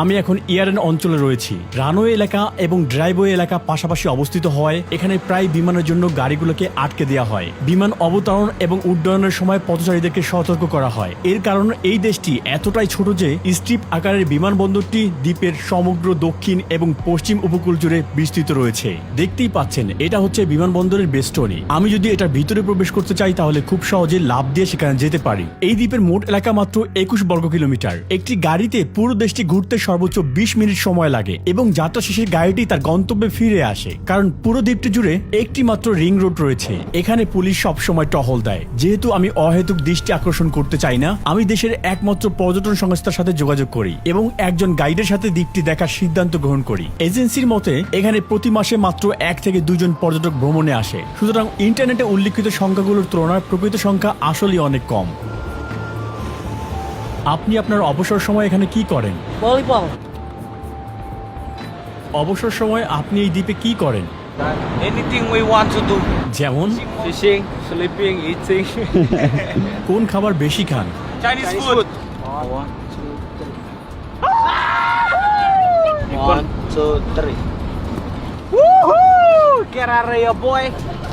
আমি এখন ইয়ারেন অঞ্চলে রয়েছি। রানওয়ে এলাকা এবং ড্রাইভওয়ে এলাকা পাশাপাশি অবস্থিত হয় এখানে প্রায় বিমানের জন্য গাড়িগুলোকে আটকে দেওয়া হয়। বিমান অবতরণ এবং উড্ডয়নের সময় পথচারীদেরকে সতর্ক করা হয়। এর কারণ এই দেশটি এতটাই ছোট যে স্ট্রিপ আকারের বিমানবন্দরটি দ্বীপের সমগ্র দক্ষিণ এবং পশ্চিম উপকূল জুড়ে বিস্তৃত রয়েছে। দেখতেই পাচ্ছেন, এটা হচ্ছে বিমানবন্দরের বেস্টনি আমি যদি এটার ভিতরে প্রবেশ করতে চাই, তাহলে খুব সহজে লাভ দিয়ে সেখানে যেতে পারি। এই দ্বীপের মোট এলাকা মাত্র একুশ বর্গ কিলোমিটার। একটি গাড়িতে পুরো দেশটি ঘুরতে সর্বোচ্চ বিশ মিনিট সময় লাগে এবং যাত্রা শেষে গাড়িটি তার গন্তব্যে ফিরে আসে। কারণ পুরো দ্বীপটি জুড়ে একটি মাত্র রিং রোড রয়েছে। এখানে পুলিশ সব সময় টহল দেয়। যেহেতু আমি অহেতুক দৃষ্টি আকর্ষণ করতে চাই না, আমি দেশের একমাত্র পর্যটন সংস্থার সাথে যোগাযোগ করি এবং একজন গাইডের সাথে দ্বীপটি দেখার সিদ্ধান্ত গ্রহণ করি। এজেন্সির মতে, এখানে প্রতি মাসে মাত্র এক থেকে দুজন পর্যটক ভ্রমণে আসে। সুতরাং ইন্টারনেটে উল্লিখিত সংখ্যাগুলোর তুলনায় প্রকৃত সংখ্যা আসলেই অনেক কম। আপনি আপনার অবসর সময় এখানে কি করেন? অবসর সময় আপনি এই দ্বীপে কি করেন? যেমন? কোন খাবার বেশি খান? One, two, three. Woohoo! Get out!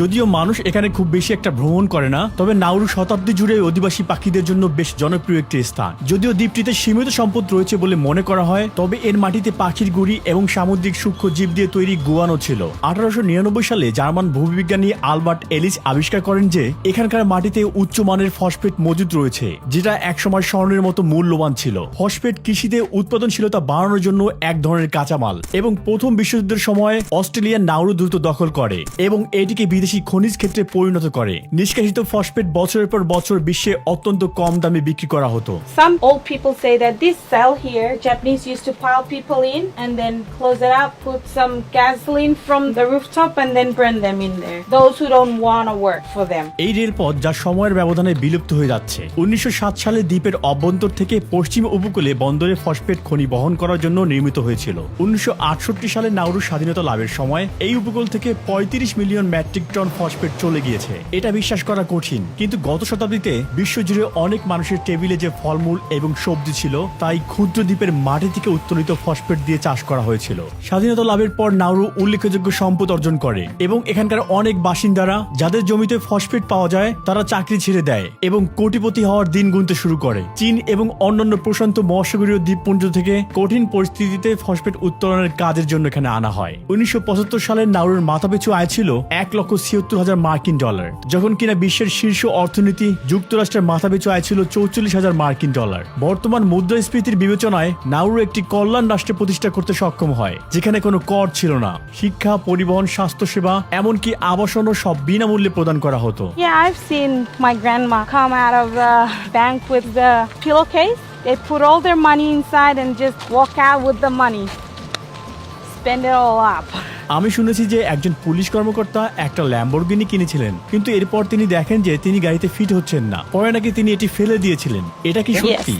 যদিও মানুষ এখানে খুব বেশি একটা ভ্রমণ করে না, তবে নাউরু শতাব্দী জুড়ে অধিবাসী পাখিদের জন্য বেশ জনপ্রিয় একটি স্থান। যদিও দ্বীপটিতে সীমিত সম্পদ রয়েছে বলে মনে করা হয়, তবে এর মাটিতে পাখির গুড়ি এবং সামুদ্রিক সূক্ষ্ম জীব দিয়ে তৈরি গুয়ানো ছিল। আঠারোশো নিরানব্বই সালে জার্মান ভূবিজ্ঞানী আলবার্ট এলিস আবিষ্কার করেন যে, এখানকার মাটিতে উচ্চমানের ফসফেট মজুদ রয়েছে, যেটা একসময় স্বর্ণের মতো মূল্যবান ছিল। ফসফেট কৃষিতে উৎপাদনশীলতা বাড়ানোর জন্য এক ধরনের কাঁচামাল এবং প্রথম বিশ্বযুদ্ধের সময় অস্ট্রেলিয়ার নাউরু দ্রুত দখল করে এবং এটিকে বিদেশি খনিজ ক্ষেত্রে পরিণত করে নিষ্কাশিত ফসফেট বছরের পর বছর বিশ্বে অত্যন্ত কম দামে বিক্রি করা হতো Some old people say that this cell here, Japanese used to pile people in and then close it up, put some gasoline from the rooftop, and then burn them in there. Those who don't want to work for them. এই রেলপথ যা সময়ের ব্যবধানে বিলুপ্ত হয়ে যাচ্ছে উনিশশো সাত সালে দ্বীপের অভ্যন্তর থেকে পশ্চিম উপকূলে বন্দরে ফসফেট খনি বহন করার জন্য নির্মিত হয়েছিল উনিশশো আটষট্টি সালে নাউরু স্বাধীনতা লাভের সময় এই উপকূল থেকে ৩৫ মিলিয়ন মেট্রিক টন ফসফেট চলে গিয়েছে। এটা বিশ্বাস করা কঠিন, কিন্তু গত শতাব্দীতে বিশ্বজুড়ে অনেক মানুষের টেবিলে যে ফলমূল এবং সবজি ছিল, তাই ক্ষুদ্র দ্বীপের মাটি থেকে উত্তোলিত ফসফেট দিয়ে চাষ করা হয়েছিল। স্বাধীনতা লাভের পর নাউরু উল্লেখযোগ্য সম্পদ অর্জন করে এবং এখানকার অনেক বাসিন্দারা যাদের জমিতে ফসফেট পাওয়া যায়, তারা চাকরি ছেড়ে দেয় এবং কোটিপতি হওয়ার দিন গুনতে শুরু করে। চীন এবং অন্যান্য প্রশান্ত মহাসাগরীয় দ্বীপপুঞ্জ থেকে কঠিন পরিস্থিতিতে ফসফেট উত্তোলনের কাজের জন্য এখানে আনা হয়। উনিশশো সালের নাউরুর মাথাপিছু আয় ছিল এক লক্ষ ছিয়াত্তর হাজার মার্কিন ডলার, যখন কিনা বিশ্বের শীর্ষ অর্থনীতি যুক্তরাষ্ট্রের মাথাপিছু আয় ছিল চৌচল্লিশ হাজার মার্কিন ডলার বর্তমান মুদ্রাস্ফীতির বিবেচনায় নাউরু একটি কল্যাণ রাষ্ট্রে প্রতিষ্ঠা করতে সক্ষম হয়, যেখানে কোনো কর ছিল না শিক্ষা, পরিবহন, স্বাস্থ্যসেবা, এমনকি আবাসনও সব বিনামূল্যে প্রদান করা হতো. They put all their money inside and just walk out with the money. Spend it all up. আমি শুনেছি যে একজন পুলিশ কর্মকর্তা একটা ল্যাম্বরগিনি কিনেছিলেন কিন্তু এরপর তিনি দেখেন যে তিনি গাড়িতে ফিট হচ্ছেন না। পরে নাকি তিনি এটি ফেলে দিয়েছিলেন। এটা কি সত্যি.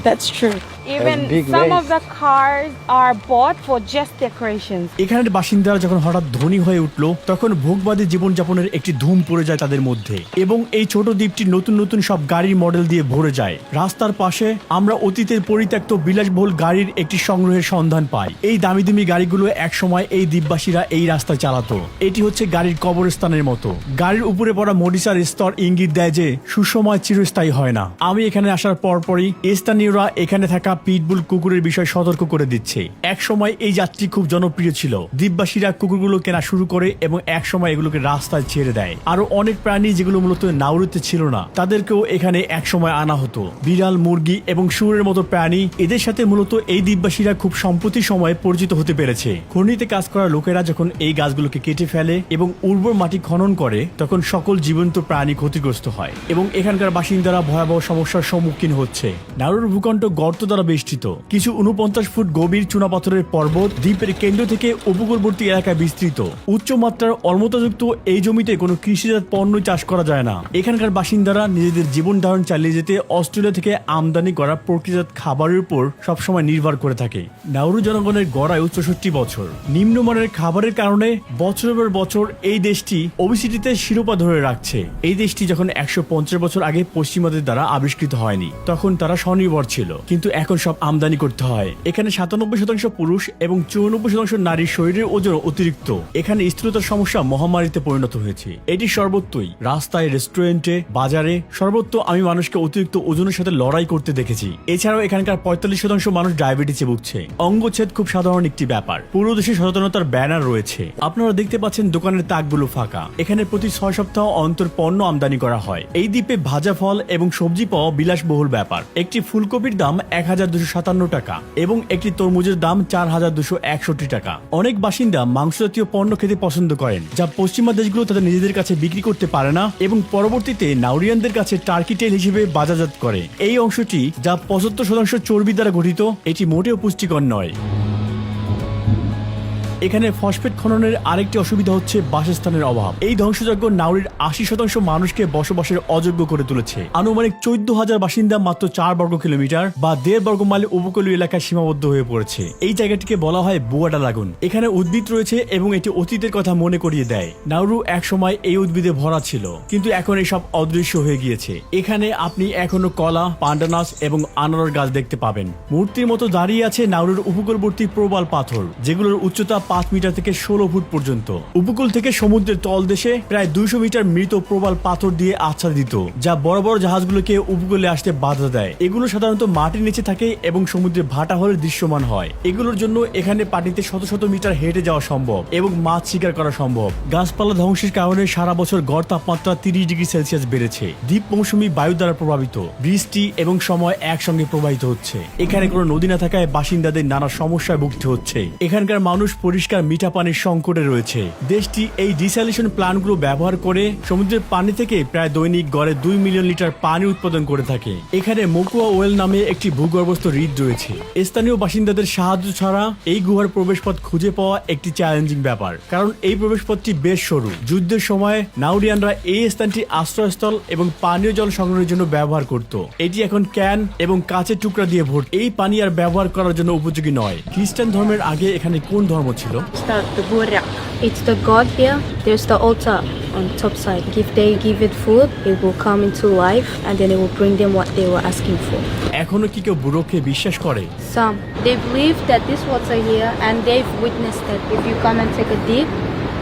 Even some of the cars are bought for just decorations. এখানের বাসিন্দারা যখন হঠাৎ ধনী হয়ে উঠল তখন ভোগবাদী জীবনযাপনের একটি ধুম পড়ে যায় তাদের মধ্যে। এবং এই ছোট দ্বীপটি নতুন নতুন সব গাড়ির মডেল দিয়ে ভরে যায়। রাস্তার পাশে আমরা অতীতের পরিত্যক্ত বিলাসবহুল গাড়ির একটি সংগ্রহের সন্ধান পাই। এই দামি দামি গাড়িগুলো একসময় এই দ্বীপবাসীরা এই রাস্তায় চালাতো। এটি হচ্ছে গাড়ির কবরস্থানের মতো। গাড়ির উপরে পড়া মডিসার স্তর ইঙ্গিত দেয় যে সুসময় চিরস্থায়ী হয় না। আমি এখানে আসার পরপরই স্থানীয়রা এখানে থাকা পিটবুল কুকুরের বিষয়ে সতর্ক করে দিচ্ছে। এক সময় এই যাত্রী খুব জনপ্রিয় ছিল। দ্বীপবাসীরা কুকুরগুলো কেনা শুরু করে এবং এক সময় এগুলোকে রাস্তায় ছেড়ে দেয়। আরও অনেক প্রাণী যেগুলো মূলত নাউরিতে ছিল না, তাদেরকেও এখানে এক সময় আনা হতো। বিড়াল, মুরগি এবং শুয়োরের মতো প্রাণী এদের সাথে মূলত এই দ্বীপবাসীরা খুব সম্প্রতি সময়ে পরিচিত হতে পেরেছে। খনিতে কাজ করা লোকেরা যখন এই গাছগুলোকে কেটে ফেলে এবং উর্বর মাটি খনন করে, তখন সকল জীবন্ত প্রাণী ক্ষতিগ্রস্ত হয় এবং এখানকার বাসিন্দারা ভয়াবহ সমস্যার সম্মুখীন হচ্ছে। নারুর ভূখণ্ড গর্ত দ্বারা বেষ্টিত কিছু উনপঞ্চাশ ফুট গভীর চুনাপাথরের পর্বত দ্বীপের কেন্দ্র থেকে উপকূলবর্তী এলাকায় বিস্তৃত। উচ্চমাত্রার অর্মতাযুক্ত এই জমিতে কোনো কৃষিজাত পণ্য চাষ করা যায় না। এখানকার বাসিন্দারা নিজেদের জীবন ধারণ চালিয়ে যেতে অস্ট্রেলিয়া থেকে আমদানি করা প্রকৃতিজাত খাবারের উপর সবসময় নির্ভর করে থাকে। নাউরু জনগণের গড়ায় চৌষট্টি বছর। নিম্নমানের খাবারের কারণে কারণে বছরের পর বছর এই দেশটি ওবিসিটিতে শিরোপা ধরে রাখছে। এই দেশটি যখন একশো পঞ্চাশ বছর আগে পশ্চিমাদের দ্বারা আবিষ্কৃত হয়নি, তখন তারা স্বনির্ভর ছিল। কিন্তু এখন সব আমদানি করতে হয়। এখানে সাতানব্বই শতাংশ পুরুষ এবং চৌরানব্বই শতাংশ নারীর শরীরের ওজন অতিরিক্ত। এখানে স্থূলতার সমস্যা মহামারীতে পরিণত হয়েছে। এটি সর্বত্রই, রাস্তায়, রেস্টুরেন্টে, বাজারে, সর্বত্র আমি মানুষকে অতিরিক্ত ওজনের সাথে লড়াই করতে দেখেছি। এছাড়াও এখানকার পঁয়তাল্লিশ শতাংশ মানুষ ডায়াবেটিসে ভুগছে। অঙ্গচ্ছেদ খুব সাধারণ একটি ব্যাপার। পুরো দেশে সচেতনতার ব্যানার রয়েছে। আপনারা দেখতে পাচ্ছেন দোকানের তাকগুলো ফাঁকা। এখানে প্রতি ছয় সপ্তাহ অন্তর পণ্য আমদানি করা হয়। এই দ্বীপে ভাজা ফল এবং সবজি পাওয়া বিলাসবহুল ব্যাপার। একটি ফুলকপির দাম এক হাজার হাজার দুশো সাতান্ন টাকা এবং একটি তরমুজের দাম চার হাজার দুশো একষট্টি টাকা। অনেক বাসিন্দা মাংস জাতীয় পণ্য খেতে পছন্দ করেন, যা পশ্চিমা দেশগুলো তাদের নিজেদের কাছে বিক্রি করতে পারে না এবং পরবর্তীতে নাউরিয়ানদের কাছে টার্কি টেল হিসেবে বাজারজাত করে। এই অংশটি, যা পঁচাত্তর শতাংশ চর্বি দ্বারা গঠিত, এটি মোটেও পুষ্টিকর নয়। এখানে ফসফেট খননের আরেকটি অসুবিধা হচ্ছে বাসস্থানের অভাব। এই ধ্বংসযজ্ঞ নাউরির আশি শতাংশ মানুষকে বসবাসের অযোগ্য করে তুলেছে। আনুমানিক চোদ্দ হাজার বাসিন্দা মাত্র চার বর্গ কিলোমিটার বা দেড় বর্গ মাইল উপকূলীয় এলাকায় সীমাবদ্ধ হয়ে পড়েছে। এই জায়গাটিকে বলা হয় বুয়াডা লাগুন। এখানে উদ্ভিদ রয়েছে এবং এটি অতীতের কথা মনে করিয়ে দেয়। নাউরু এক সময় এই উদ্ভিদে ভরা ছিল, কিন্তু এখন এসব অদৃশ্য হয়ে গিয়েছে। এখানে আপনি এখনও কলা, পান্ডানাস এবং আনারস গাছ দেখতে পাবেন। মূর্তির মতো দাঁড়িয়ে আছে নাউরুর উপকূলবর্তী প্রবাল পাথর, যেগুলোর উচ্চতা পাঁচ মিটার থেকে ষোলো ফুট পর্যন্ত। উপকূল থেকে সমুদ্রের তলদেশে প্রায় দুইশো মিটার মৃত প্রবাল পাথর দিয়ে আচ্ছাদিত, যা বড় বড় জাহাজগুলোকে উপকূলে আসতে বাধা দেয়। এগুলো সাধারণত মাটির নিচে থাকে এবং সমুদ্রে ভাটা হলে দৃশ্যমান হয়। এগুলোর জন্য এখানে পানিতে শত শত মিটার হেঁটে যাওয়া সম্ভব এবং মাছ শিকার করা সম্ভব। গাছপালা ধ্বংসের কারণে সারা বছর গড় তাপমাত্রা তিরিশ ডিগ্রি সেলসিয়াস বেড়েছে। দ্বীপ মৌসুমি বায়ু দ্বারা প্রভাবিত। বৃষ্টি এবং সময় একসঙ্গে প্রবাহিত হচ্ছে। এখানে কোনো নদী না থাকায় বাসিন্দাদের নানা সমস্যায় ভুগতে হচ্ছে। এখানকার মানুষ পরিষ্কার মিঠা পানির সংকটে রয়েছে। দেশটি এই ডিস্যালিশন প্ল্যান্টগুলো ব্যবহার করে সমুদ্রের পানি থেকে প্রায় দৈনিক গড়ে দুই মিলিয়ন লিটার পানি উৎপাদন করে থাকে। এখানে মকুয়া ওয়েল নামে একটি ভূগর্ভস্থ হ্রদ রয়েছে। স্থানীয় বাসিন্দাদের সাহায্য ছাড়া এই গুহার প্রবেশপথ খুঁজে পাওয়া একটি চ্যালেঞ্জিং ব্যাপার। কারণ এই প্রবেশপথটি বেশ সরু। যুদ্ধের সময় নাউরিয়ানরা এই স্থানটি আশ্রয়স্থল এবং পানীয় জল সংগ্রহের জন্য ব্যবহার করত। এটি এখন ক্যান এবং কাঁচের টুকরা দিয়ে ভর্তি। এই পানি আর ব্যবহার করার জন্য উপযোগী নয়। খ্রিস্টান ধর্মের আগে এখানে কোন ধর্ম ছিল? start the burak. It's the god here. There's the altar on the top side. If they give it food, it will come into life and then it will bring them what they were asking for. এখনো কি কেউ বুড়োকে বিশ্বাস করে Some they believe that this water here and they've witnessed that if you come and take a dip,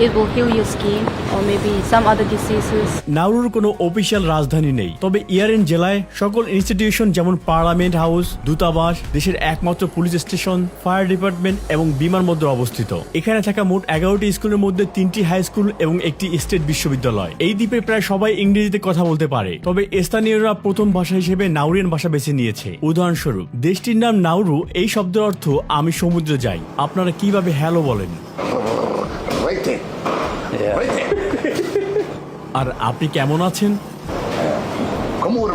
it will heal your skin or maybe some other diseases. নাউরুর কোনো official রাজধানী নেই। তবে ইয়ারেন জেলায় সকল ইনস্টিটিউশন যেমন পার্লামেন্ট হাউস, দূতাবাস, দেশের একমাত্র পুলিশ স্টেশন, ফায়ার ডিপার্টমেন্ট এবং বিমানবন্দর অবস্থিত। এখানে থাকা মোট এগারোটি স্কুলের মধ্যে তিনটি হাই স্কুল এবং একটি স্টেট বিশ্ববিদ্যালয়। এই দ্বীপে প্রায় সবাই ইংরেজিতে কথা বলতে পারে। তবে স্থানীয়রা প্রথম ভাষা হিসেবে নাউরিয়ান ভাষা বেছে নিয়েছে। উদাহরণস্বরূপ, দেশটির নাম নাউরু এই শব্দের অর্থ, আমি সমুদ্রে যাই। আপনারা কীভাবে হ্যালো বলেন? আর আপনি কেমন আছেন? কমুর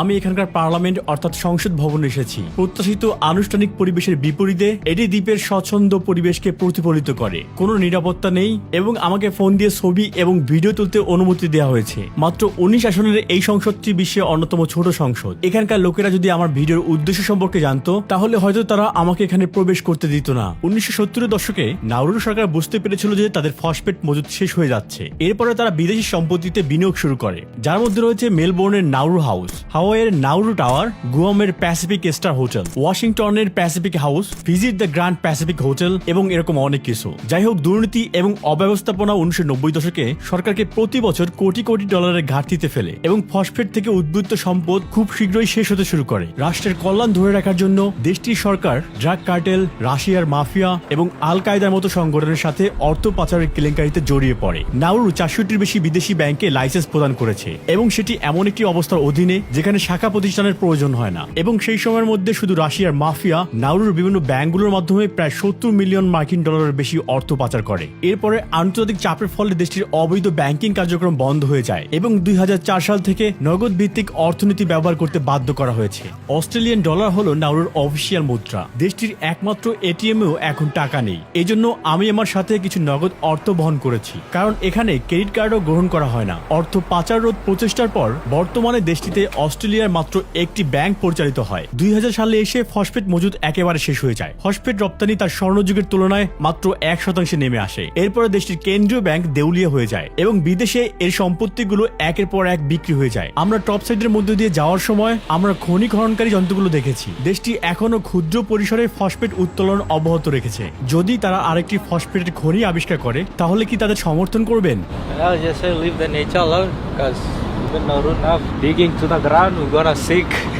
আমি এখানকার পার্লামেন্ট অর্থাৎ সংসদ ভবনে এসেছি। প্রত্যাশিত আনুষ্ঠানিক পরিবেশের বিপরীতে, এটি দ্বীপের স্বচ্ছন্দ পরিবেশকে প্রতিফলিত করে। কোনো নিরাপত্তা নেই এবং আমাকে ফোন দিয়ে ছবি এবং ভিডিও তুলতে অনুমতি দেওয়া হয়েছে। মাত্র উনিশ আসনের এই সংসদটি বিশ্বের অন্যতম ছোট সংসদ। এখানকার লোকেরা যদি আমার ভিডিওর উদ্দেশ্য সম্পর্কে জানতো, তাহলে হয়তো তারা আমাকে এখানে প্রবেশ করতে দিত না। উনিশশো সত্তরের দশকে নাউরু সরকার বুঝতে পেরেছিল যে তাদের ফসফেট মজুদ শেষ হয়ে যাচ্ছে। এরপরে তারা বিদেশি সম্পত্তিতে বিনিয়োগ শুরু করে, যার মধ্যে রয়েছে মেলবোর্নের নাউরু হাউস। হাওয়াইয়ের নাউরু টাওয়ার, গুয়ামের প্যাসিফিক স্টার হোটেল, ওয়াশিংটনের Pacific house, visit the grand Pacific hotel এবং এরকম অনেক কিছু। যাই হোক দুর্নীতি এবং অব্যবস্থাপনা উনিশশো নব্বই দশকে সরকারকে প্রতি বছর কোটি কোটি ডলারের ঘাটতিতে ফেলে এবং ফসফেট থেকে উদ্বুদ্ধ সম্পদ খুব শীঘ্রই শেষ হতে শুরু করে। রাষ্ট্রের কল্যাণ ধরে রাখার জন্য দেশটির সরকার, ড্রাগ কার্টেল, রাশিয়ার মাফিয়া এবং আল কায়দার মতো সংগঠনের সাথে অর্থ পাচারের কেলেঙ্কারিতে জড়িয়ে পড়ে। নাউরু চারশোটির বেশি বিদেশি ব্যাংকে লাইসেন্স প্রদান করেছে এবং সেটি এমন একটি অবস্থার অধীনে যেখানে শাখা প্রতিষ্ঠানের প্রয়োজন হয় না। এবং সেই সময়ের মধ্যে শুধু রাশিয়ার মাফিয়া নাউরুর বিভিন্ন ব্যাংকগুলোর মাধ্যমে প্রায় সত্তর মিলিয়ন মার্কিন ডলারের বেশি অর্থ পাচার করে। এরপরে আন্তর্জাতিক চাপের ফলে দেশটির অবৈধ ব্যাংকিং কার্যক্রম বন্ধ হয়ে যায় এবং দুই সাল থেকে নগদ ভিত্তিক অর্থনীতি ব্যবহার করতে বাধ্য করা হয়েছে। অস্ট্রেলিয়ান ডলার হলো নাউরুর অফিসিয়াল মুদ্রা। দেশটির একমাত্র এটিএমেও এখন টাকা নেই। এজন্য আমি আমার সাথে কিছু নগদ অর্থ বহন করেছি। কারণ এখানে ক্রেডিট কার্ডও গ্রহণ করা হয় না। অর্থ পাচার রোধ প্রচেষ্টার পর বর্তমানে দেশটিতে অস্ট্রেলিয়া অস্ট্রেলিয়ার মাত্র একটি ব্যাংক পরিচালিত হয়। দুই সালে এসে ফসফেট মজুদ একেবারে শেষ হয়ে যায়। ফসফেট রপ্তানি তার স্বর্ণযুগের তুলনায় মাত্র এক শতাংশে নেমে আসে। এরপরে দেশটির কেন্দ্রীয় ব্যাংক দেউলিয়া হয়ে যায় এবং বিদেশে এর সম্পত্তিগুলো একের পর এক বিক্রি হয়ে যায়। আমরা টপ সাইডের মধ্যে দিয়ে যাওয়ার সময় আমরা খনি খননকারী যন্ত্রগুলো দেখেছি। দেশটি এখনও ক্ষুদ্র পরিসরে ফসফেট উত্তোলন অব্যাহত রেখেছে। যদি তারা আরেকটি ফসফেটের খনি আবিষ্কার করে, তাহলে কি তাদের সমর্থন করবেন?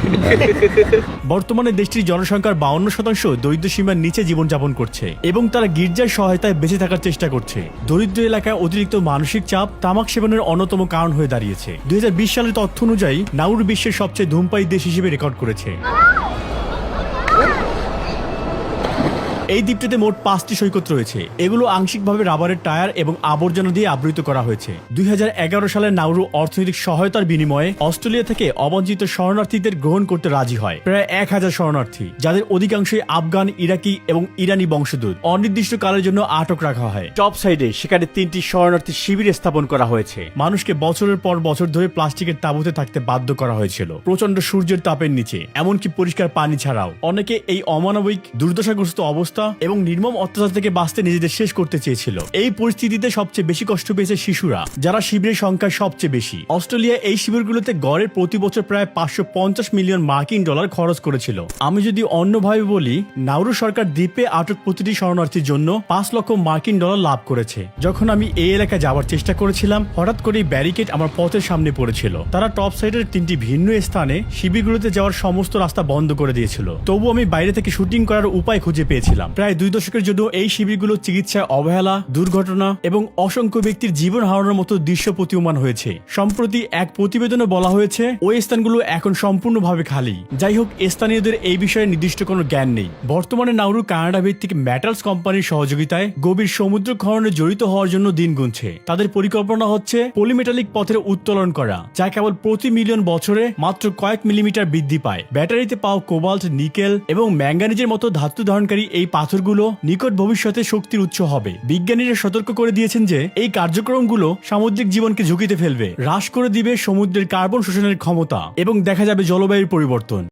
বর্তমানে দেশটির জনসংখ্যার বাউন্ন শতাংশ দরিদ্র সীমার নিচে জীবনযাপন করছে এবং তারা গির্জার সহায়তায় বেঁচে থাকার চেষ্টা করছে। দরিদ্র এলাকায় অতিরিক্ত মানসিক চাপ, তামাক সেবনের অন্যতম কারণ হয়ে দাঁড়িয়েছে। দুই হাজার বিশ সালের তথ্য অনুযায়ী, নাউর বিশ্বের সবচেয়ে ধূমপায়ী দেশ হিসেবে রেকর্ড করেছে। এই দ্বীপটিতে মোট পাঁচটি সৈকত রয়েছে। এগুলো আংশিকভাবে রাবারের টায়ার এবং আবর্জনা দিয়ে আবৃত করা হয়েছে। দুই সালে নাউরু অর্থনৈতিক সহায়তার বিনিময়ে অস্ট্রেলিয়া থেকে অবাঞ্ছিত শরণার্থীদের গ্রহণ করতে রাজি হয়। প্রায় এক হাজার শরণার্থী, যাদের অধিকাংশই আফগান, ইরাকি এবং ইরানি বংশোদ্ভূত। অনির্দিষ্ট কালের জন্য আটক রাখা হয়। টপ সাইডে সেখানে তিনটি শরণার্থী শিবির স্থাপন করা হয়েছে। মানুষকে বছরের পর বছর ধরে প্লাস্টিকের তাঁবুতে থাকতে বাধ্য করা হয়েছিল। প্রচণ্ড সূর্যের তাপের নিচে, এমনকি পরিষ্কার পানি ছাড়াও। অনেকে এই অমানবিক, দুর্দশাগ্রস্ত অবস্থা এবং নির্মম অত্যাচার থেকে বাঁচতে নিজেদের শেষ করতে চেয়েছিল। এই পরিস্থিতিতে সবচেয়ে বেশি কষ্ট পেয়েছে শিশুরা, যারা শিবিরের সংখ্যা সবচেয়ে বেশি। অস্ট্রেলিয়া এই শিবিরগুলোতে গড়ে প্রতি বছর প্রায় পাঁচশো পঞ্চাশ মিলিয়ন মার্কিন ডলার খরচ করেছিল। আমি যদি অন্যভাবে বলি, নাউরু সরকার দ্বীপে আটক প্রতিটি শরণার্থীর জন্য পাঁচ লক্ষ মার্কিন ডলার লাভ করেছে। যখন আমি এই এলাকায় যাওয়ার চেষ্টা করেছিলাম, হঠাৎ করে ব্যারিকেড আমার পথের সামনে পড়েছিল। তারা টপ সাইডের তিনটি ভিন্ন স্থানে শিবিরগুলোতে যাওয়ার সমস্ত রাস্তা বন্ধ করে দিয়েছিল। তবু আমি বাইরে থেকে শুটিং করার উপায় খুঁজে পেয়েছিলাম। প্রায় দুই দশকের জন্য এই শিবিরগুলো চিকিৎসায় অবহেলা, দুর্ঘটনা এবং অসংখ্য ব্যক্তির জীবন হারানোর মতো দৃশ্য প্রতীয়মান হয়েছে। সম্প্রতি এক প্রতিবেদনে বলা হয়েছে, ওই স্থানগুলো এখন সম্পূর্ণভাবে খালি। যাই হোক স্থানীয়দের এই বিষয়ে নির্দিষ্ট কোনো জ্ঞান নেই। বর্তমানে নাউরু কানাডা ভিত্তিক মেটালস কোম্পানির সহযোগিতায় গভীর সমুদ্র খননে জড়িত হওয়ার জন্য দিন গুনছে। তাদের পরিকল্পনা হচ্ছে পলিমেটালিক পথের উত্তোলন করা, যা কেবল প্রতি মিলিয়ন বছরে মাত্র কয়েক মিলিমিটার বৃদ্ধি পায়। ব্যাটারিতে পাওয়া কোবাল্ট, নিকেল এবং ম্যাঙ্গানিজের মতো ধাতু ধারণকারী এই পাথরগুলো নিকট ভবিষ্যতে শক্তির উৎস হবে। বিজ্ঞানীরা সতর্ক করে দিয়েছেন যে, এই কার্যক্রমগুলো সামুদ্রিক জীবনকে ঝুঁকিতে ফেলবে, হ্রাস করে দিবে সমুদ্রের কার্বন শোষণের ক্ষমতা এবং দেখা যাবে জলবায়ুর পরিবর্তন।